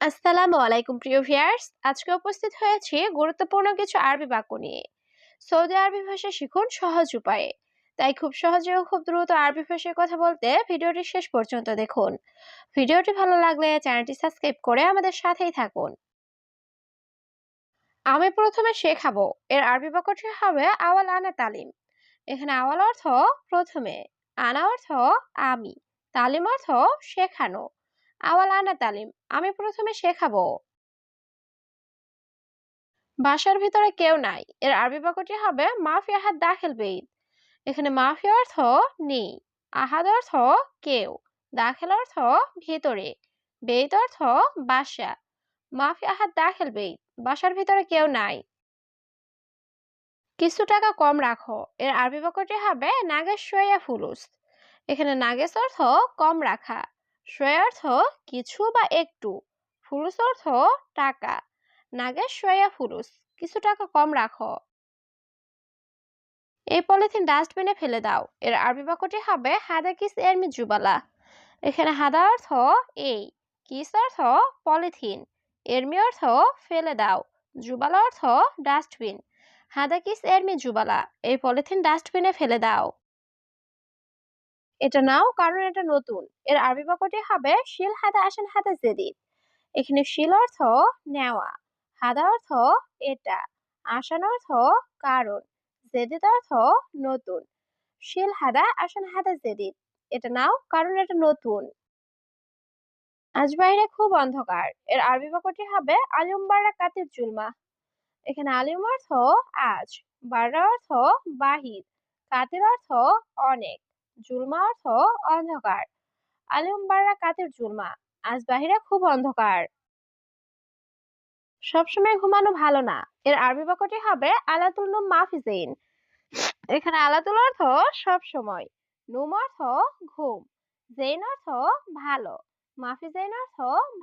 আসসালামু আলাইকুম, প্রিয় ভিউয়ার্স। আজকে উপস্থিত হয়েছি গুরুত্বপূর্ণ কিছু আরবি বাক্য নিয়ে। সৌদি আরবি ভাষা শিখুন সহজ উপায়ে। তাই খুব সহজে ও খুব দ্রুত আরবি ভাষায় কথা বলতে ভিডিওটি শেষ পর্যন্ত দেখুন। ভিডিওটি ভালো লাগলে চ্যানেলটি সাবস্ক্রাইব করে আমাদের সাথেই থাকুন। আমি প্রথমে শেখাবো। এর আরবি বাক্যটি হবে আওয়াল আনা তালিম। এখানে আওয়াল অর্থ প্রথমে, আনা অর্থ আমি, তালিম অর্থ শেখানো। আওয়াল আনা তালিম, আমি প্রথমে শেখাবো। বাসার ভিতরে কেউ নাই, এর আরবি বাক্যটি হবে মাফি আহাদ দাখিল বেইত। এখানে মাফি অর্থ নেই, আহাদ অর্থ কেউ, দাখিল অর্থ ভিতরে, বেইত অর্থ বাসা মাফি আহাদ দাখিল বেইত, বাসার ভিতরে কেউ নাই। কিছু টাকা কম রাখো, এর আরবি বাক্যটি হবে নাগেশ ফুলুস। এখানে নাগেশ অর্থ কম রাখা অর্থ কিছু বা একটু ফুলুস অর্থ টাকা। নাগেশ সোয়া ফুরুস, কিছু টাকা কম রাখো। এই পলিথিন ডাস্টবিনে ফেলে দাও। এর আরবি বাক্যটি হবে, হাদা কিস এরমি জুবালা। এখানে হাদা অর্থ এই, কিস অর্থ পলিথিন, এরমি অর্থ ফেলে দাও, জুবালা অর্থ ডাস্টবিন, হাদা কিস এরমি জুবালা। এই পলিথিন ডাস্টবিনে ফেলে দাও। এটা নাও, কারণ এটা নতুন। এর আরবি বাক্যটি হবে, শিল হাদা আসেন হাদা জেদিদ। এখানে শিল অর্থ নেওয়া, হাদা অর্থ এটা, আসান অর্থ কারণ, জেদিদ অর্থ নতুন, শিল হাদা আসেন হাদা জেদিদ। এটা নাও, কারণ এটা নতুন। আজ বাইরে খুব অন্ধকার। এর আরবি বাক্যটি হবে, আলিম বারা কাতির জুলমা। এখানে আলিম অর্থ আজ, বারা অর্থ বাহির, কাতির অর্থ অনেক। জুলমা অর্থ অন্ধকার। আলিম বারা কাতির জুলমা? আজ বাহিরে খুব অন্ধকার। সবসময় ঘুমানো ভালো না। এর আরবি বাক্যটি হবে আলাতুল নুম মাফিজেইন এখানে আলাতুল অর্থ সব সময় নুম অর্থ ঘুম। জেইন অর্থ ভালো। মাফিজেইন অর্থ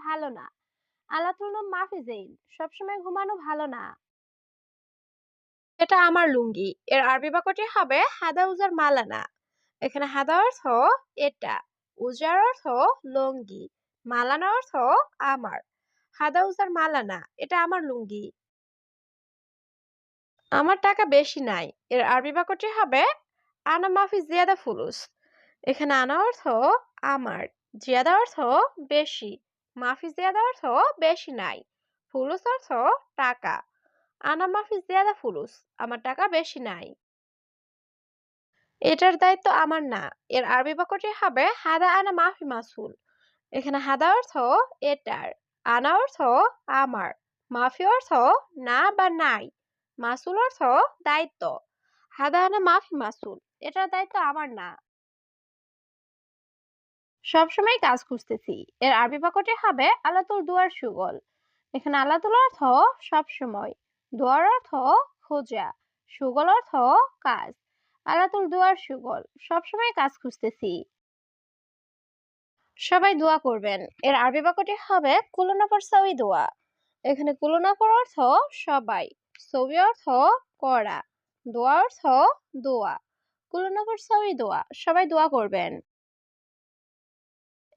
ভালো না। আলাতুল নুম মাফিজেইন সবসময় ঘুমানো ভালো না। এটা আমার লুঙ্গি। এর আরবি বাক্যটি হবে হাদা উজার মালানা। এখানে হাদা অর্থ এটা উজার অর্থ লুঙ্গি মালানা অর্থ আমার। হাদা উজার মালানা এটা আমার লুঙ্গি। আমার টাকা বেশি নাই, এর আরবি বাক্যটি হবে আনা মাফি জিয়াদা ফুলুস। এখানে আনা অর্থ আমার, জিয়াদা অর্থ বেশি, মাফি জিয়াদা অর্থ বেশি নাই, ফুলুস অর্থ টাকা। আনা মাফি জিয়াদা ফুলুস, আমার টাকা বেশি নাই। এটার দায়িত্ব আমার না। এর আরবি বাক্যটি হবে, হাদা আনা মাফি মাসুল। এখানে হাদা অর্থ এটার আনা অর্থ আমার মাফি অর্থ না বা নাই মাসুল অর্থ দায়িত্ব হাদা আনা মাফি মাসুল এটার দায়িত্ব আমার না। সবসময় কাজ খুঁজতেছি। এর আরবি বাক্যটি হবে আলাতুল দুয়ার সুগল এখানে আলাতুল অর্থ সবসময় দুয়ার অর্থ খোঁজা সুগল অর্থ কাজ আলাতুল দুয়ার সুগল, সবসময় কাজ খুঁজতেছি। সবাই দোয়া করবেন। এর আরবি বাক্যটি হবে কুলনাফর সাউই দোয়া। এখানে কুলনাফর অর্থ সবাই সবি অর্থ করা, দোয়া অর্থ দোয়া। কুলনাফর সাউই দোয়া, সবাই দোয়া করবেন।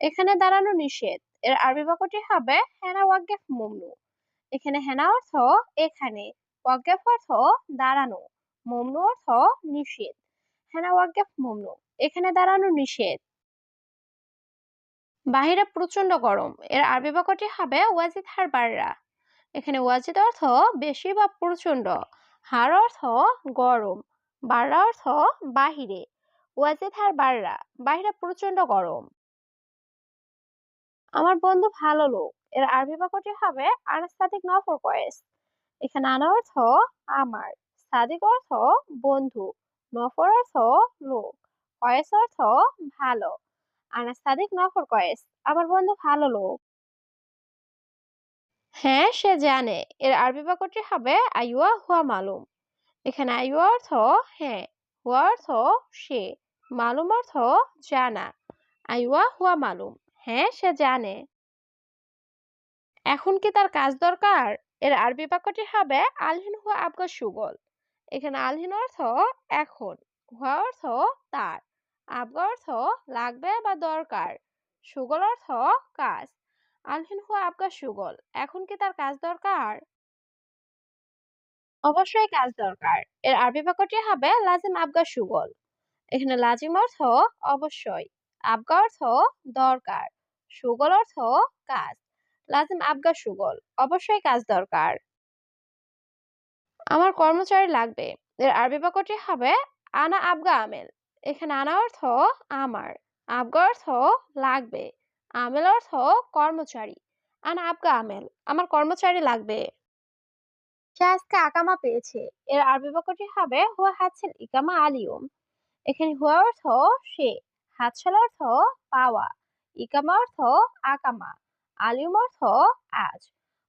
এখানে দাঁড়ানো নিষেধ। এর আরবি বাক্যটি হবে হেনা ওয়াগেফ মুমনু। এখানে হেনা অর্থ এখানে ওয়াগেফ অর্থ দাঁড়ানো। মুমনু অর্থ নিষেধ। হেনা মুমনু, এখানে দাঁড়ানো নিষেধ। বাহিরে প্রচণ্ড গরম, এর আরবি বাক্যটি হবে ওয়াজিদ হার বাররা। এখানে ওয়াজিদ অর্থ বেশি বা প্রচণ্ড হার অর্থ গরম অর্থ বাহিরে। ওয়াজিদ হার বাহিরে প্রচণ্ড গরম। আমার বন্ধু ভালো লোক, এর আরবি বাক্যটি হবে আনাস সাদিক নফর কয়েস, এখানে আনা অর্থ আমার। সাদিক অর্থ বন্ধু, নফর অর্থ লোক, কয়েস অর্থ ভালো আনাস সাদিক নফর কয়েস, আমার বন্ধু ভালো লোক। হ্যাঁ সে জানে, এর আরবি বাক্যটি হবে আইয়া হুয়া মালুম। এখানে আইয়া অর্থ হ্যাঁ হুয়া অর্থ সে, মালুম অর্থ জানা আইয়া হুয়া মালুম হ্যাঁ সে জানে। এখন কি তার কাজ দরকার? এর আরবি বাক্যটি হবে আলহিন হুয়া আবগা সুগল। এখানে আলহিন অর্থ এখন হুয়া অর্থ তার, আবগা অর্থ লাগবে বা দরকার, সুগল অর্থ কাজ। আলহিন হুয়া আবগা সুগল, এখন কি তার কাজ দরকার? অবশ্যই কাজ দরকার, এর আরবি বাক্যটি হবে লাজিম আবগা সুগল। এখানে লাজিম অর্থ অবশ্যই, আবগা অর্থ দরকার, সুগল অর্থ কাজ, লাজিম আবগা সুগল, অবশ্যই কাজ দরকার। আমার কর্মচারী লাগবে। এর আরবি বাক্যটি হবে, আনা আবগা আমেল। এখানে আনা অর্থ, আমার। আবগা অর্থ, লাগবে। আমেল অর্থ, কর্মচারী। আনা আবগা আমেল, আমার কর্মচারী লাগবে। সে আজকে আকামা পেয়েছে। এর আরবি বাক্যটি হবে, হুয়া হাতছেল ইকামা আলিয়ম। এখানে হুয়া অর্থ, সে। হাতছাল অর্থ, পাওয়া। ইকামা অর্থ, আকামা। আলিয়ম অর্থ, আজ।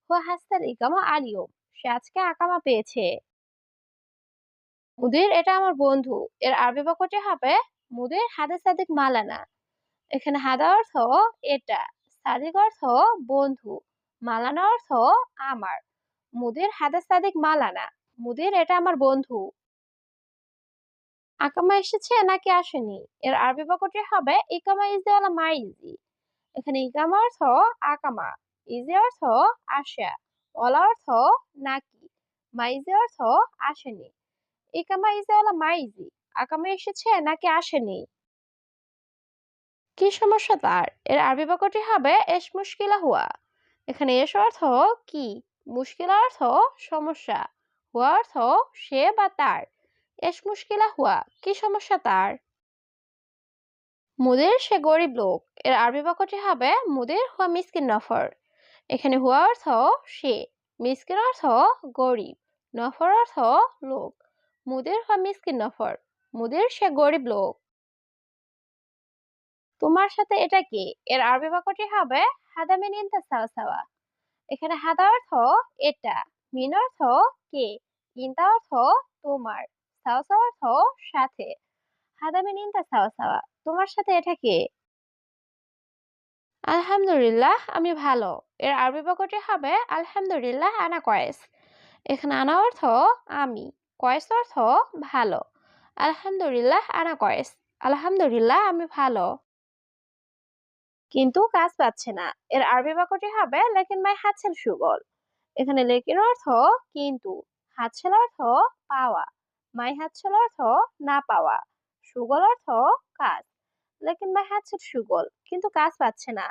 হুয়া হাসতাল ইকামা আলিয়ম। সে আজকে আকামা পেয়েছে। মুদির এটা আমার বন্ধু। এর আরবি বাক্যটি হবে মুদির হাদা সাদিক মালানা। এখানে হাদা অর্থ এটা, সাদিক অর্থ বন্ধু, মালানা অর্থ আমার। মুদির হাদা সাদিক মালানা, মুদির এটা আমার বন্ধু। আকামা এসেছে নাকি আসেনি? এর আরবি বাক্যটি হবে ইকামা ইজি আলা মা ইজি এখানে ইকামা অর্থ আকামা ইজি অর্থ আসা। ওলা অর্থ নাকি? মাইজি অর্থ আসেনি। ইকামা ইজি আলা মা ইজি আকামা এসেছে নাকি আসেনি? কি সমস্যা তার? এর আরবি বাক্যটি হবে এস মুশকিলা হুয়া। এখানে এস অর্থ কি? মুশকিলা অর্থ সমস্যা। হুয়া অর্থ সে বা তার। এস মুশকিলা হুয়া, কি সমস্যা তার? মুদির সে গরিব লোক। এর আরবি বাক্যটি হবে মুদির হুয়া মিসকিন নফর। এখানে হুয়া অর্থ সে মিসকিন অর্থ গরিব, নফর অর্থ লোক, মুদির হুয়া মিসকিন নফর, মুদির সে গরিব লোক। তোমার সাথে এটা কি? এর আরবি বাক্যটি হবে হাদা মিন ইনতা সাওয়া সাওয়া। এখানে হাদা অর্থ এটা, মিন অর্থ কে, ইনতা অর্থ তোমার, সাওয়া সাওয়া অর্থ সাথে। হাদা মিন ইনতা সাওয়া সাওয়া। তোমার সাথে এটা কে? আলহামদুলিল্লাহ, আমি ভালো। এর আরবি বাক্যটি হবে আলহামদুলিল্লাহ আনা কয়েস এখানে আনা অর্থ আমি কয়েস অর্থ ভালো। আলহামদুলিল্লাহ আনা কয়েস আলহামদুলিল্লাহ আমি ভালো। কিন্তু কাজ পাচ্ছে না। এর আরবি বাক্যটি হবে লেকিন মাই হাতছেল সুগল। এখানে লেকিন অর্থ কিন্তু, হাতছেল অর্থ পাওয়া। মাই হাতছেল অর্থ না পাওয়া। সুগল অর্থ কাজ। লেকিন মাই হাতছেল সুগল, কিন্তু কাজ পাচ্ছে না।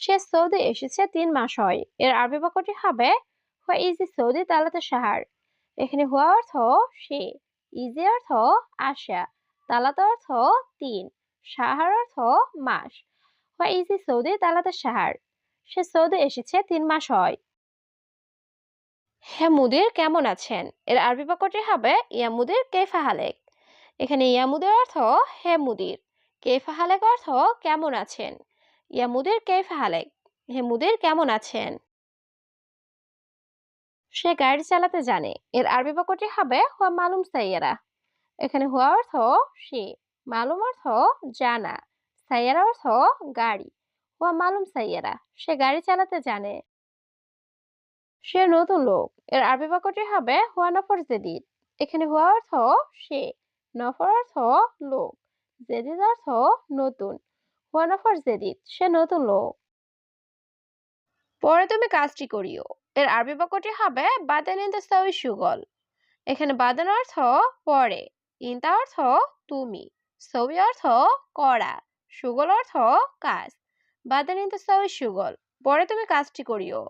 সে সৌদি এসেছে তিন মাস হয়। এর আরবি বাক্যটি হবে হুয়া ইজি সৌদি তালাতে সাহার। এখানে হুয়া অর্থ সে, ইজি অর্থ আশা, তালাতে অর্থ তিন, সাহার অর্থ মাস। হুয়া ইজি সৌদি তালাতে সাহার? সে সৌদি এসেছে তিন মাস হয়। হ্যাঁ মুদির কেমন আছেন? এর আরবি বাক্যটি হবে ইয়া মুদির কেফা হালেক? এখানে ইয়া মুদির অর্থ হে মুদির কেফা হালেক অর্থ কেমন আছেন? ইয়া মুদির কেফা হালেক হে মুদির কেমন আছেন? সে গাড়ি চালাতে জানে। এর আরবি বাক্যটি হবে হুয়া মালুম সাইয়ারা। এখানে হুয়া অর্থ সে, মালুম অর্থ জানা, সাইয়ারা অর্থ গাড়ি। হুয়া মালুম সাইয়ারা, সে গাড়ি চালাতে জানে। সে নতুন লোক। এর আরবি বাক্যটি হবে হুয়া নফর জেদিদ। এখানে হুয়া অর্থ সে নফর অর্থ লোক জেদিদ অর্থ নতুন হুয়া নফর জেদিদ সে নতুন লোক পরে তুমি কাজটি করিও। এর আরবি বাক্যটি হবে, বাদেন ইন সাউই সুগল। এখানে বাদেন অর্থ পরে ইনতা অর্থ তুমি। সবি অর্থ করা, সুগল অর্থ কাজ। বাদেন ইন সাউই সুগল। পরে তুমি কাজটি করিও।